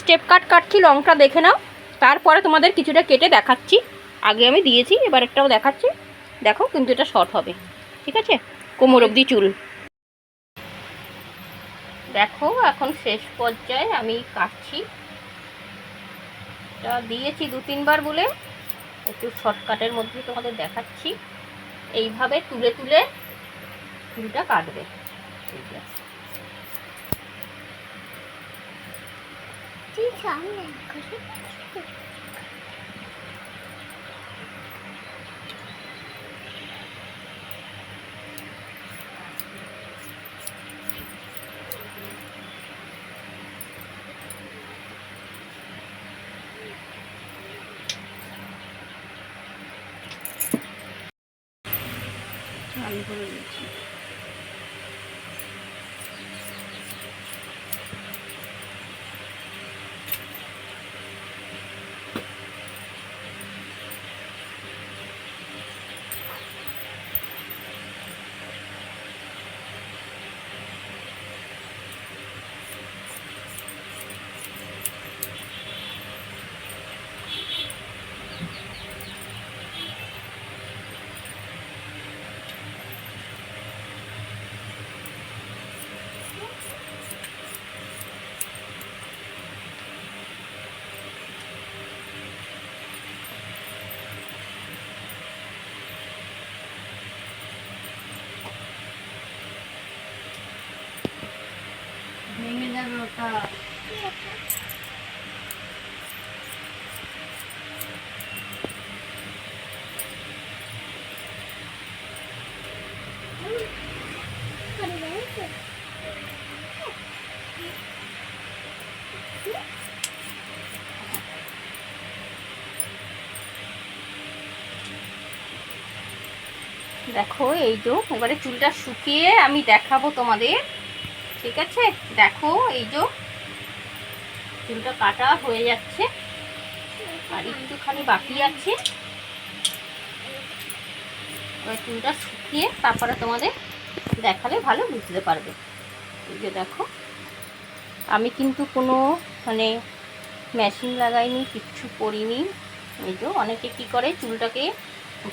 Step কাট কাটছি লংটা দেখে নাও। তারপরে তোমাদের কিছুটা কেটে দেখাচ্ছি। আগে আমি দিয়েছি, এবার একটাও দেখাচ্ছি। দেখো, কিন্তু এটা শর্ট হবে। ঠিক আছে? কোমর অবধি চুল। দেখো, এখন শেষ পর্যায়ে আমি কাটছি। এটা দিয়েছি দু তিনবার বলে। একটু শর্টকাটের মধ্যে তোমাদের দেখাচ্ছি। এইভাবে তুলে তুলে চুলটা কাটবে। আমি করে দিচ্ছি দেখো এই যে এবারে চুলটা শুকিয়ে আমি দেখাবো তোমাদের ঠিক আছে? দেখো, এই যে চুলটা কাটা হয়ে যাচ্ছে, আর একটুখানি বাকি আছে। চুলটা শুকিয়ে তারপরে তোমাদের দেখালে ভালো বুঝতে পারবে। এই যে দেখো, আমি কিন্তু কোনো মানে মেশিন লাগাইনি, কিচ্ছু করিনি। এই যে অনেকে কী করে, চুলটাকে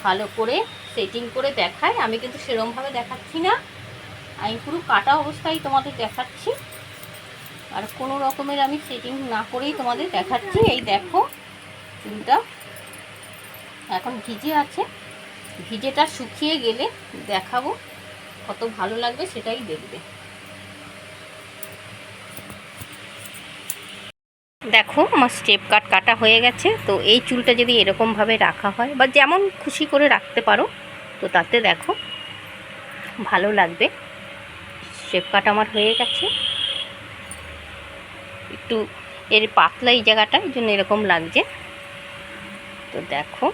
ভালো করে সেটিং করে দেখায়। আমি কিন্তু সেরমভাবে দেখাচ্ছি না। আমি পুরো কাটা অবস্থায় তোমাদের দেখাচ্ছি। আর কোনো রকমের আমি সেটিং না করেই তোমাদের দেখাচ্ছি। এই দেখো, চুলটা এখন ভিজে আছে। ভিজেটা শুকিয়ে গেলে দেখাবো কত ভালো লাগবে সেটাই দেখবে। দেখো, আমার স্টেপ কাট কাটা হয়ে গেছে। তো এই চুলটা যদি এরকমভাবে রাখা হয় বা যেমন খুশি করে রাখতে পারো, তো তাতে দেখো ভালো লাগবে। স্টেপ কাট আমার হয়ে গেছে। একটু এর পাতলা এই জায়গাটা, এই জন্য এরকম লাগছে। তো দেখো,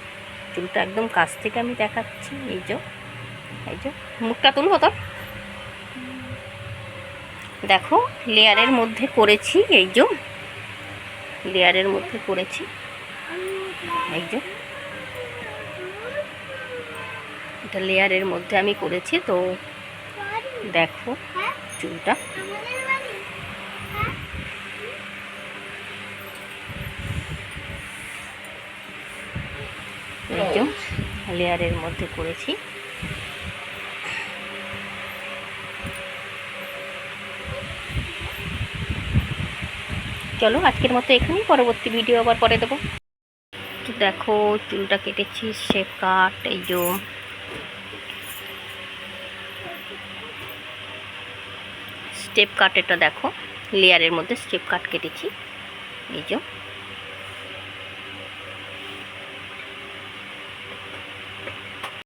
চুলটা একদম কাছ থেকে আমি দেখাচ্ছি, এই যে এই যে, মুখটা তুলবো তোর দেখো, লেয়ারের মধ্যে করেছি, এই যে, লেয়ারের মধ্যে করেছি। এই যে, এটা লেয়ারের মধ্যে আমি করেছি, তো দেখো চুলটা। লেয়ারের মধ্যে করেছি। চলো আজকের মতো এখানেই, পরবর্তী ভিডিও আবার পরে দেবো। দেখো, চুলটা কেটেছি শেপ কাট এই যে স্টেপ কাট এটা দেখো লেয়ারের মধ্যে স্টেপ কাট কেটেছি। এই যে।